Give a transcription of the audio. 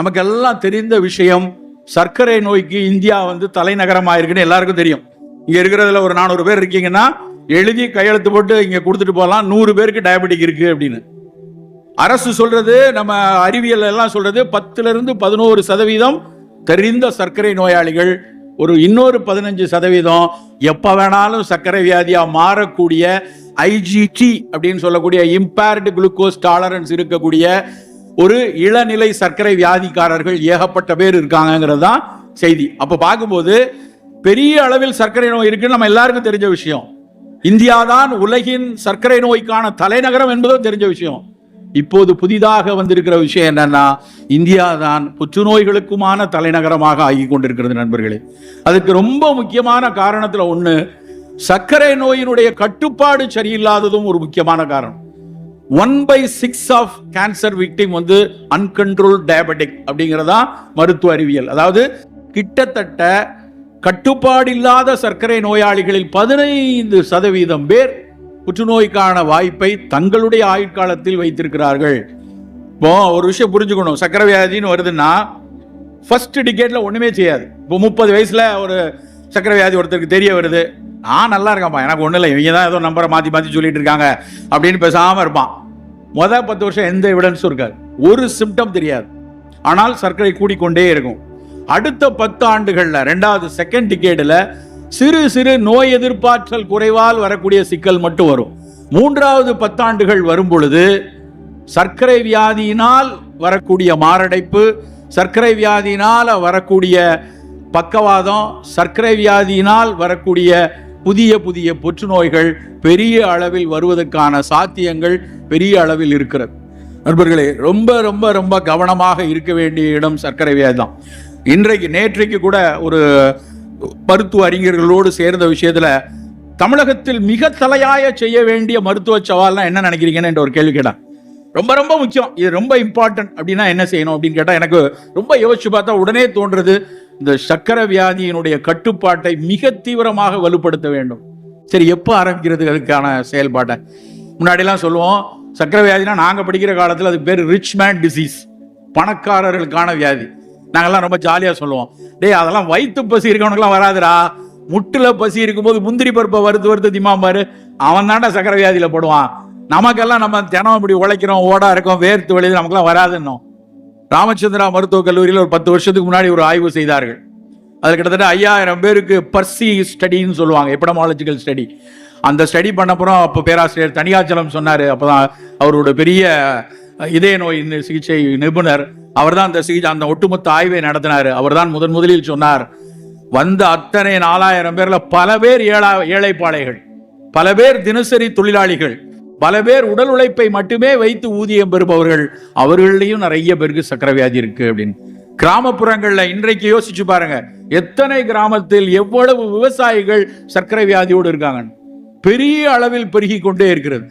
நமக்கெல்லாம் தெரிந்த விஷயம் சர்க்கரை நோய்க்கு இந்தியா வந்து தலைநகரமாக இருக்குன்னு எல்லாருக்கும் தெரியும். இங்க இருக்கிறதுல ஒரு நானூறு பேர் இருக்கீங்கன்னா எழுதி கையெழுத்து போட்டு இங்க கொடுத்துட்டு போகலாம் நூறு பேருக்கு டயபெட்டிக் இருக்கு அப்படின்னு. அரசு சொல்றது நம்ம அறிவியல் எல்லாம் சொல்றது பத்துல இருந்து பதினோரு சதவீதம் தெரிந்த சர்க்கரை நோயாளிகள் ஒரு இன்னொரு பதினஞ்சு சதவீதம் எப்ப வேணாலும் சர்க்கரை வியாதியா மாறக்கூடிய ஐஜிடி அப்படின்னு சொல்லக்கூடிய இம்பேர்டு குளுக்கோஸ் டாலரன்ஸ் இருக்கக்கூடிய ஒரு இளநிலை சர்க்கரை வியாதிக்காரர்கள் ஏகப்பட்ட பேர் இருக்காங்கங்கிறது தான் செய்தி. அப்போ பார்க்கும்போது பெரிய அளவில் சர்க்கரை நோய் இருக்குன்னு நம்ம எல்லாருக்கும் தெரிஞ்ச விஷயம். இந்தியா தான் உலகின் சர்க்கரை நோய்க்கான தலைநகரம் என்பதும் தெரிஞ்ச விஷயம். இப்போது புதிதாக வந்திருக்கிற விஷயம் என்னன்னா இந்தியா தான் புற்றுநோய்களுக்குமான தலைநகரமாக ஆகி கொண்டிருக்கிறது நண்பர்களே. அதுக்கு ரொம்ப முக்கியமான காரணத்தில் ஒன்று சர்க்கரை நோயினுடைய கட்டுப்பாடு சரியில்லாததும் ஒரு முக்கியமான காரணம். One by six of cancer victim வந்து அன்கண்ட்ரோல் டயபெட்டிக் அப்படிங்கிறதா மருத்துவ அறிவியல். அதாவது கிட்டத்தட்ட கட்டுப்பாடு இல்லாத சர்க்கரை நோயாளிகளில் பதினைந்து சதவீதம் பேர் புற்றுநோய்க்கான வாய்ப்பை தங்களுடைய ஆயுட்காலத்தில் வைத்திருக்கிறார்கள். இப்போ ஒரு விஷயம் புரிஞ்சுக்கணும். சர்க்கரை வியாதின்னு வருதுன்னா ஃபர்ஸ்ட் டிகேட்ல ஒன்றுமே செய்யாது. இப்போ முப்பது வயசுல ஒரு சர்க்கரை வியாதி ஒருத்தருக்கு தெரிய வருது. நான் நல்லா இருக்கேன்ப்பா. எனக்கு ஒன்றும் இல்லை இவங்க தான் ஏதோ நம்பரை மாற்றி மாற்றி சொல்லிட்டு இருக்காங்க அப்படின்னு பேசாமல் இருப்பான். மொதல் பத்து வருஷம் எந்த எவிடன்ஸும் இருக்காது. ஒரு சிம்டம் தெரியாது. ஆனால் சர்க்கரை கூடிக்கொண்டே இருக்கும். அடுத்த பத்து ஆண்டுகளில் ரெண்டாவது செகண்ட் டிகேடில் சிறு சிறு நோய் எதிர்ப்பாற்றல் குறைவால் வரக்கூடிய சிக்கல் மட்டும் வரும். மூன்றாவது பத்தாண்டுகள் வரும் பொழுது சர்க்கரை வியாதியினால் வரக்கூடிய மாரடைப்பு சர்க்கரை வியாதியினால் வரக்கூடிய பக்கவாதம் சர்க்கரை வியாதியினால் வரக்கூடிய புதிய புதிய புற்றுநோய்கள் பெரிய அளவில் வருவதற்கான சாத்தியங்கள் பெரிய அளவில் இருக்கிறது. நண்பர்களே ரொம்ப ரொம்ப ரொம்ப கவனமாக இருக்க வேண்டிய இடம் சர்க்கரை வியாதி தான். இன்றைக்கு நேற்றைக்கு கூட ஒரு மருத்துவ அறிஞர்களோடு சேர்ந்த விஷயத்துல தமிழகத்தில் மிக தலையாய செய்ய வேண்டிய மருத்துவ சவால்லாம் என்ன நினைக்கிறீங்கன்னு என்ற ஒரு கேள்வி கேட்டான். ரொம்ப ரொம்ப முக்கியம். இது ரொம்ப இம்பார்ட்டன்ட் அப்படின்னா என்ன செய்யணும் அப்படின்னு கேட்டால் எனக்கு ரொம்ப யோசிச்சு பார்த்தா உடனே தோன்றது இந்த சக்கரை வியாதியினுடைய கட்டுப்பாட்டை மிக தீவிரமாக வலுப்படுத்த வேண்டும். சரி எப்போ ஆரம்பிக்கிறது அதுக்கான செயல்பாட்டை? முன்னாடிலாம் சொல்லுவோம் சக்கரை வியாதினா நாங்கள் படிக்கிற காலத்தில் அது பேர் ரிச் மேன் டிசீஸ் பணக்காரர்களுக்கான வியாதி. நாங்கெல்லாம் ரொம்ப ஜாலியாக சொல்லுவோம். டேய் அதெல்லாம் வயிற்று பசி இருக்கவனுக்குலாம் வராதுடா. முட்டில் பசி இருக்கும்போது முந்திரி பருப்பை வறுத்து வறுத்து திம்மாம்பாரு அவன் தாண்டா சக்கரை வியாதியில் போடுவான். நமக்கெல்லாம் நம்ம தினம் இப்படி உழைக்கிறோம் ஓடா இருக்கோம் வேர்த்து வெளியே நமக்கெல்லாம் வராதுன்னோம். ராமச்சந்திரா மருத்துவக் கல்லூரியில் ஒரு பத்து வருஷத்துக்கு முன்னாடி ஒரு ஆய்வு செய்தார்கள். அது கிட்டத்தட்ட ஐயாயிரம் பேருக்கு பர்சி ஸ்டடின்னு சொல்லுவாங்க எப்படமாலஜிக்கல் ஸ்டடி அந்த ஸ்டடி பண்ணப்புறம் அப்போ பேராசிரியர் தனியாச்சலம் சொன்னார். அப்போ தான் அவரோட பெரிய இதய நோய் சிகிச்சை நிபுணர் அவர் தான் அந்த சிகிச்சை அந்த ஒட்டுமொத்த ஆய்வை நடத்தினார். அவர் தான் முதன் முதலில் சொன்னார் வந்த அத்தனை நாலாயிரம் பேரில் பல பேர் ஏழா ஏழைப்பாளைகள் பல பேர் தினசரி தொழிலாளிகள் பல பேர் உடல் உழைப்பை மட்டுமே வைத்து ஊதியம் பெறுபவர்கள். அவர்களையும் நிறைய பேருக்கு சக்கரை வியாதி இருக்கு அப்படின்னு. கிராமப்புறங்கள்ல இன்றைக்கு யோசிச்சு பாருங்க. எத்தனை கிராமத்தில் எவ்வளவு விவசாயிகள் சர்க்கரை வியாதியோடு இருக்காங்க பெரிய அளவில் பெருகி கொண்டே இருக்கிறது.